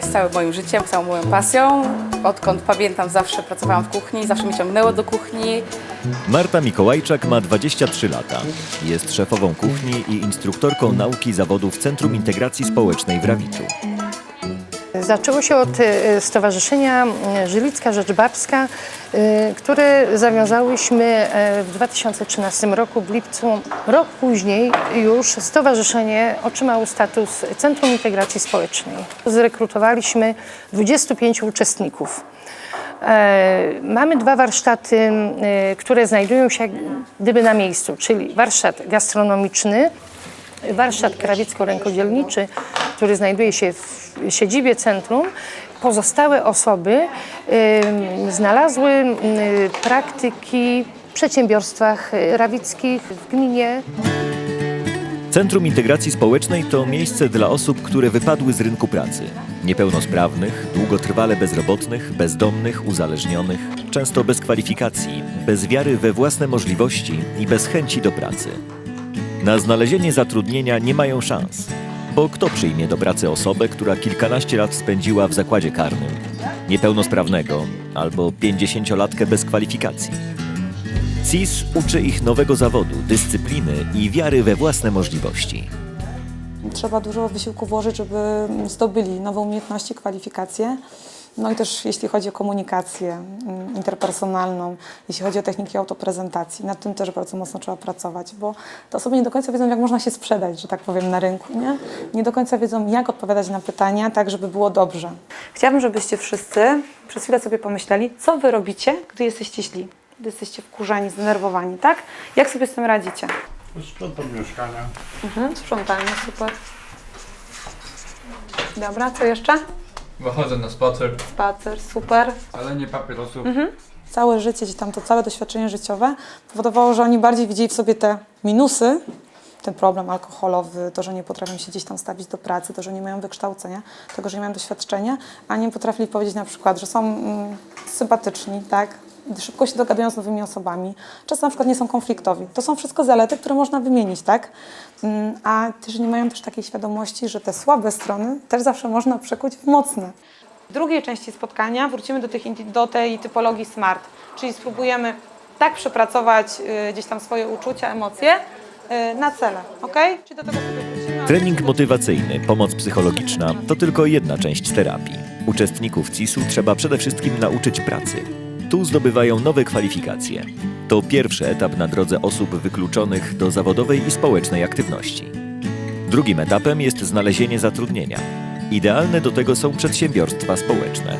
całym moim życiem, całą moją pasją. Odkąd pamiętam, zawsze pracowałam w kuchni, zawsze mnie ciągnęło do kuchni. Marta Mikołajczak ma 23 lata. Jest szefową kuchni i instruktorką nauki zawodu w Centrum Integracji Społecznej w Rawiczu. Zaczęło się od e, Stowarzyszenia e, Żylicka Rzecz Babska, które zawiązałyśmy w 2013 roku, w lipcu. Rok później już stowarzyszenie otrzymało status Centrum Integracji Społecznej. Zrekrutowaliśmy 25 uczestników. E, Mamy dwa warsztaty, które znajdują się gdyby na miejscu, czyli warsztat gastronomiczny, warsztat krawiecko-rękodzielniczy, który znajduje się w siedzibie centrum. Pozostałe osoby em, znalazły em, praktyki w przedsiębiorstwach e, rawickich w gminie. Centrum Integracji Społecznej to miejsce dla osób, które wypadły z rynku pracy. Niepełnosprawnych, długotrwale bezrobotnych, bezdomnych, uzależnionych, często bez kwalifikacji, bez wiary we własne możliwości i bez chęci do pracy. Na znalezienie zatrudnienia nie mają szans, bo kto przyjmie do pracy osobę, która kilkanaście lat spędziła w zakładzie karnym, niepełnosprawnego albo pięćdziesięciolatkę bez kwalifikacji? CIS uczy ich nowego zawodu, dyscypliny i wiary we własne możliwości. Trzeba dużo wysiłku włożyć, żeby zdobyli nowe umiejętności, kwalifikacje. No i też jeśli chodzi o komunikację mm, interpersonalną, jeśli chodzi o techniki autoprezentacji, nad tym też bardzo mocno trzeba pracować, bo te osoby nie do końca wiedzą, jak można się sprzedać, że tak powiem, na rynku, nie? Nie do końca wiedzą, jak odpowiadać na pytania, tak żeby było dobrze. Chciałabym, żebyście wszyscy przez chwilę sobie pomyśleli, co wy robicie, gdy jesteście źli, gdy jesteście wkurzani, zdenerwowani, tak? Jak sobie z tym radzicie? Sprzątam mieszkania. Mhm, sprzątanie, super. Dobra, co jeszcze? Wychodzę na spacer, Spacer, super. palenie papierosów. Całe życie, gdzieś tam to całe doświadczenie życiowe powodowało, że oni bardziej widzieli w sobie te minusy, ten problem alkoholowy, to, że nie potrafią się gdzieś tam stawić do pracy, to, że nie mają wykształcenia, tego, że nie mają doświadczenia, a nie potrafili powiedzieć na przykład, że są mm, sympatyczni, tak? Szybko się dogadują z nowymi osobami, często na przykład nie są konfliktowi. To są wszystko zalety, które można wymienić, tak? Mm, A też nie mają też takiej świadomości, że te słabe strony też zawsze można przekuć w mocne. W drugiej części spotkania wrócimy do, tych, do tej typologii SMART, czyli spróbujemy tak przepracować y, gdzieś tam swoje uczucia, emocje y, na cele, ok? Czyli do tego sobie wrócimy. Trening motywacyjny, pomoc psychologiczna to tylko jedna część terapii. Uczestników CIS-u trzeba przede wszystkim nauczyć pracy. Tu zdobywają nowe kwalifikacje. To pierwszy etap na drodze osób wykluczonych do zawodowej i społecznej aktywności. Drugim etapem jest znalezienie zatrudnienia. Idealne do tego są przedsiębiorstwa społeczne.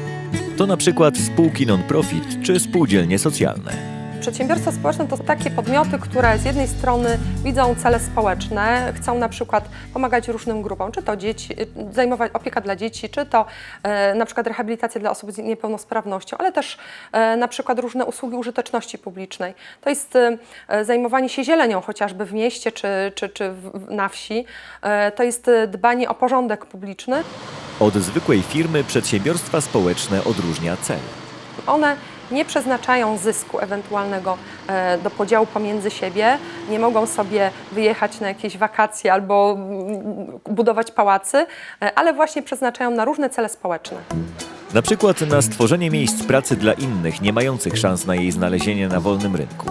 To na przykład spółki non-profit czy spółdzielnie socjalne. Przedsiębiorstwa społeczne to takie podmioty, które z jednej strony widzą cele społeczne, chcą na przykład pomagać różnym grupom, czy to dzieci, zajmować opieka dla dzieci, czy to e, na przykład rehabilitacja dla osób z niepełnosprawnością, ale też e, na przykład różne usługi użyteczności publicznej. To jest e, zajmowanie się zielenią chociażby w mieście czy, czy, czy w, na wsi. E, to jest e, dbanie o porządek publiczny. Od zwykłej firmy przedsiębiorstwa społeczne odróżnia cel. One nie przeznaczają zysku ewentualnego e, do podziału pomiędzy siebie, nie mogą sobie wyjechać na jakieś wakacje albo mm, budować pałacy, e, ale właśnie przeznaczają na różne cele społeczne. Na przykład na stworzenie miejsc pracy dla innych, nie mających szans na jej znalezienie na wolnym rynku.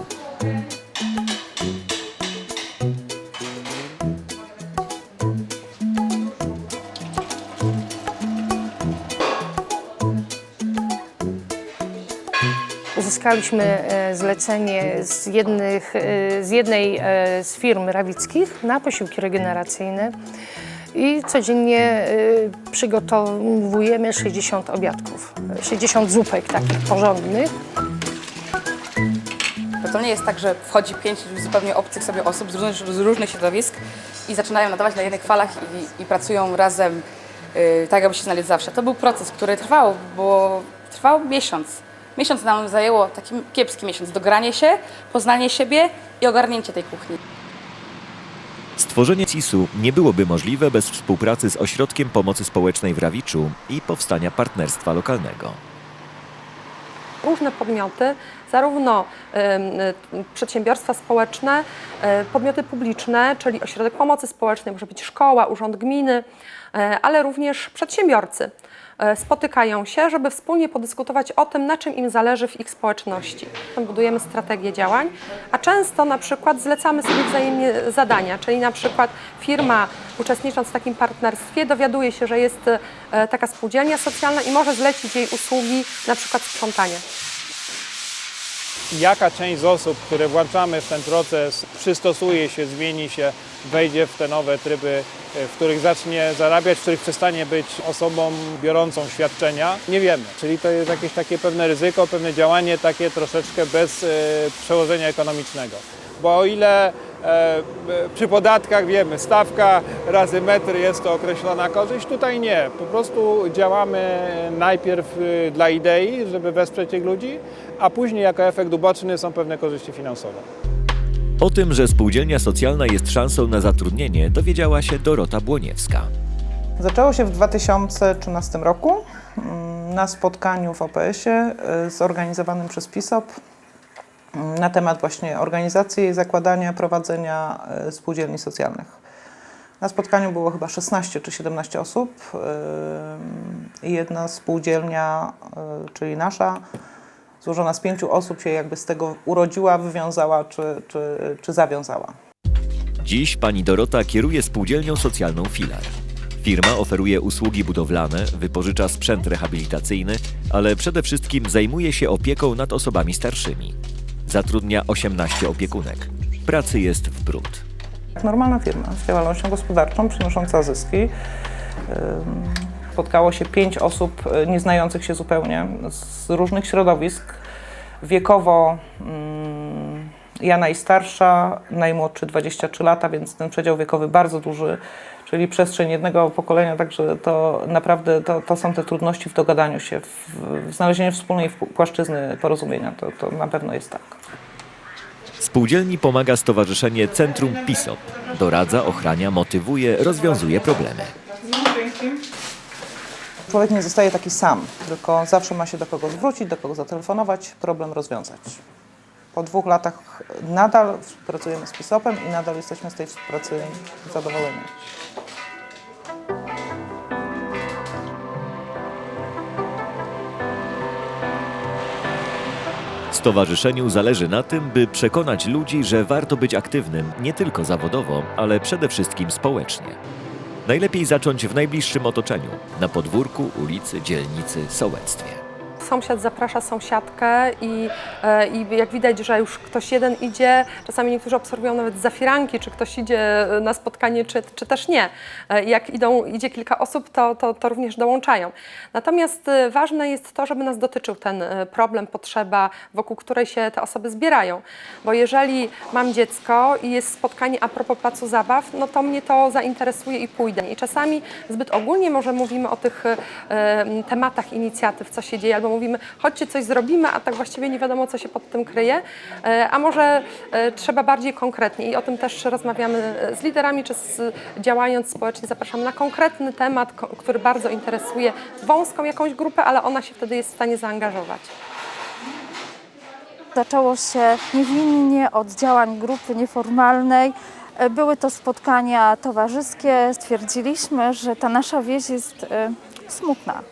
Uzyskaliśmy e, zlecenie z, jednych, e, z jednej e, z firm rawickich na posiłki regeneracyjne i codziennie przygotowujemy 60 obiadków, e, 60 zupek takich porządnych. To nie jest tak, że wchodzi pięć zupełnie obcych sobie osób z różnych, z różnych środowisk i zaczynają nadawać na jednych falach i, i pracują razem y, tak, aby się znaleźć zawsze. To był proces, który trwał, bo trwał miesiąc. Miesiąc nam zajęło, taki kiepski miesiąc, dogranie się, poznanie siebie i ogarnięcie tej kuchni. Stworzenie CIS-u nie byłoby możliwe bez współpracy z Ośrodkiem Pomocy Społecznej w Rawiczu i powstania partnerstwa lokalnego. Różne podmioty, zarówno y, przedsiębiorstwa społeczne, e, podmioty publiczne, czyli ośrodek pomocy społecznej, może być szkoła, urząd gminy, e, ale również przedsiębiorcy. E, spotykają się, żeby wspólnie podyskutować o tym, na czym im zależy w ich społeczności. Budujemy strategię działań, a często na przykład zlecamy sobie wzajemnie zadania, czyli na przykład firma uczestnicząc w takim partnerstwie dowiaduje się, że jest e, taka spółdzielnia socjalna i może zlecić jej usługi, na przykład sprzątanie. Jaka część z osób, które włączamy w ten proces, przystosuje się, zmieni się, wejdzie w te nowe tryby, e, w których zacznie zarabiać, w których przestanie być osobą biorącą świadczenia, nie wiemy. Czyli to jest jakieś takie pewne ryzyko, pewne działanie takie troszeczkę bez e, przełożenia ekonomicznego. Bo o ile przy podatkach wiemy, stawka razy metr jest to określona korzyść, tutaj nie. Po prostu działamy najpierw e, dla idei, żeby wesprzeć tych ludzi, a później jako efekt uboczny są pewne korzyści finansowe. O tym, że spółdzielnia socjalna jest szansą na zatrudnienie, dowiedziała się Dorota Błoniewska. Zaczęło się w 2013 roku mm, na spotkaniu w OPS-ie y, zorganizowanym przez PISOP na temat właśnie organizacji, zakładania, prowadzenia y, spółdzielni socjalnych. Na spotkaniu było chyba 16 czy 17 osób i jedna spółdzielnia, y, czyli nasza, złożona z pięciu osób się jakby z tego urodziła, wywiązała czy, czy, czy zawiązała. Dziś pani Dorota kieruje spółdzielnią socjalną Filar. Firma oferuje usługi budowlane, wypożycza sprzęt rehabilitacyjny, ale przede wszystkim zajmuje się opieką nad osobami starszymi. Zatrudnia 18 opiekunek. Pracy jest w bród. Normalna firma z działalnością gospodarczą przynosząca zyski. Spotkało się pięć osób y, nieznających się zupełnie z różnych środowisk. Wiekowo ym, ja najstarsza, najmłodszy 23 lata, więc ten przedział wiekowy bardzo duży, czyli przestrzeń jednego pokolenia, także to naprawdę to, to są te trudności w dogadaniu się, w, w znalezieniu wspólnej płaszczyzny porozumienia. To, to na pewno jest tak. Spółdzielni pomaga Stowarzyszenie Centrum PISOP. Doradza, ochrania, motywuje, rozwiązuje problemy. Człowiek nie zostaje taki sam, tylko zawsze ma się do kogo zwrócić, do kogo zatelefonować, problem rozwiązać. Po dwóch latach nadal współpracujemy z PISOP-em i nadal jesteśmy z tej współpracy zadowoleni. Stowarzyszeniu zależy na tym, by przekonać ludzi, że warto być aktywnym nie tylko zawodowo, ale przede wszystkim społecznie. Najlepiej zacząć w najbliższym otoczeniu na podwórku, ulicy, dzielnicy, sołectwie. Sąsiad zaprasza sąsiadkę i, e, i jak widać, że już ktoś jeden idzie, czasami niektórzy obserwują nawet za firanki, czy ktoś idzie e, na spotkanie, czy, czy też nie. E, Jak idą, idzie kilka osób, to, to, to również dołączają. Natomiast ważne jest to, żeby nas dotyczył ten problem, potrzeba, wokół której się te osoby zbierają. Bo jeżeli mam dziecko i jest spotkanie a propos placu zabaw, no to mnie to zainteresuje i pójdę. I czasami zbyt ogólnie może mówimy o tych em, tematach inicjatyw, co się dzieje, albo mówimy, chodźcie coś zrobimy, a tak właściwie nie wiadomo, co się pod tym kryje. E, A może e, trzeba bardziej konkretnie i o tym też rozmawiamy e, z liderami, czy z, działając społecznie zapraszamy na konkretny temat, który bardzo interesuje wąską jakąś grupę, ale ona się wtedy jest w stanie zaangażować. Zaczęło się niewinnie od działań grupy nieformalnej. Były to spotkania towarzyskie. Stwierdziliśmy, że ta nasza wieś jest smutna.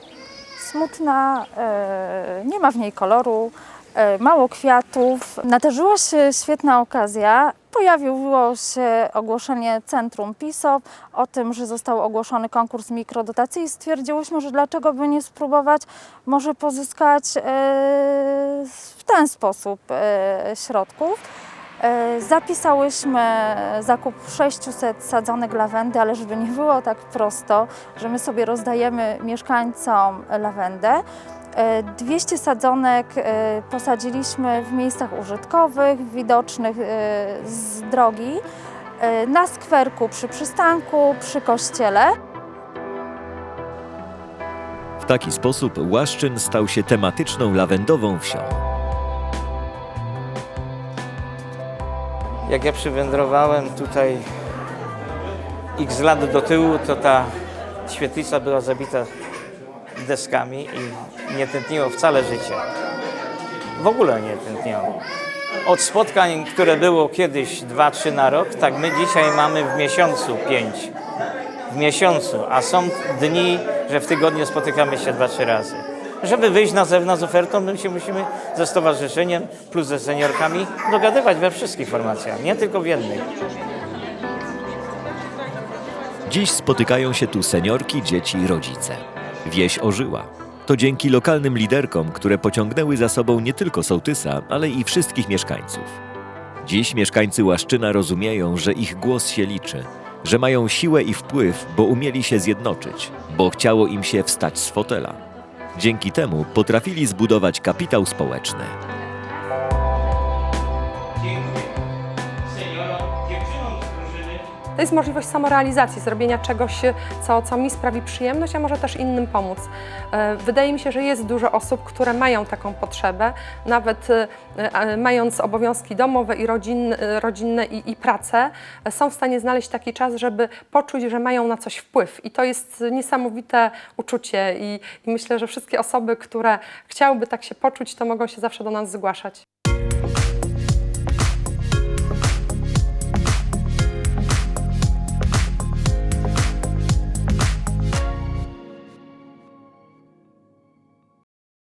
Smutna, e, nie ma w niej koloru, e, mało kwiatów. Nadarzyła się świetna okazja. Pojawiło się ogłoszenie Centrum PISOP o tym, że został ogłoszony konkurs mikrodotacji i stwierdziłyśmy, że dlaczego by nie spróbować może pozyskać e, w ten sposób środków. E, Zapisałyśmy zakup 600 sadzonek lawendy, ale żeby nie było tak prosto, że my sobie rozdajemy mieszkańcom lawendę, e, 200 sadzonek e, posadziliśmy w miejscach użytkowych, widocznych e, z drogi, e, na skwerku przy przystanku, przy kościele. W taki sposób Łaszczyn stał się tematyczną lawendową wsią. Jak ja przywędrowałem tutaj x lat do tyłu, to ta świetlica była zabita deskami i nie tętniło wcale życie. W ogóle nie tętniło. Od spotkań, które było kiedyś 2-3 na rok, tak my dzisiaj mamy w miesiącu 5. W miesiącu, a są dni, że w tygodniu spotykamy się dwa, trzy razy. Żeby wyjść na zewnątrz z ofertą, my się musimy ze stowarzyszeniem plus ze seniorkami dogadywać we wszystkich formacjach, nie tylko w jednej. Dziś spotykają się tu seniorki, dzieci i rodzice. Wieś ożyła. To dzięki lokalnym liderkom, które pociągnęły za sobą nie tylko sołtysa, ale i wszystkich mieszkańców. Dziś mieszkańcy Łaszczyna rozumieją, że ich głos się liczy, że mają siłę i wpływ, bo umieli się zjednoczyć, bo chciało im się wstać z fotela. Dzięki temu potrafili zbudować kapitał społeczny. To jest możliwość samorealizacji, zrobienia czegoś, co, co mi sprawi przyjemność, a może też innym pomóc. E, Wydaje mi się, że jest dużo osób, które mają taką potrzebę, nawet e, mając obowiązki domowe i rodzinne, rodzinne i, i pracę, e, są w stanie znaleźć taki czas, żeby poczuć, że mają na coś wpływ. I to jest niesamowite uczucie i, i myślę, że wszystkie osoby, które chciałyby tak się poczuć, to mogą się zawsze do nas zgłaszać.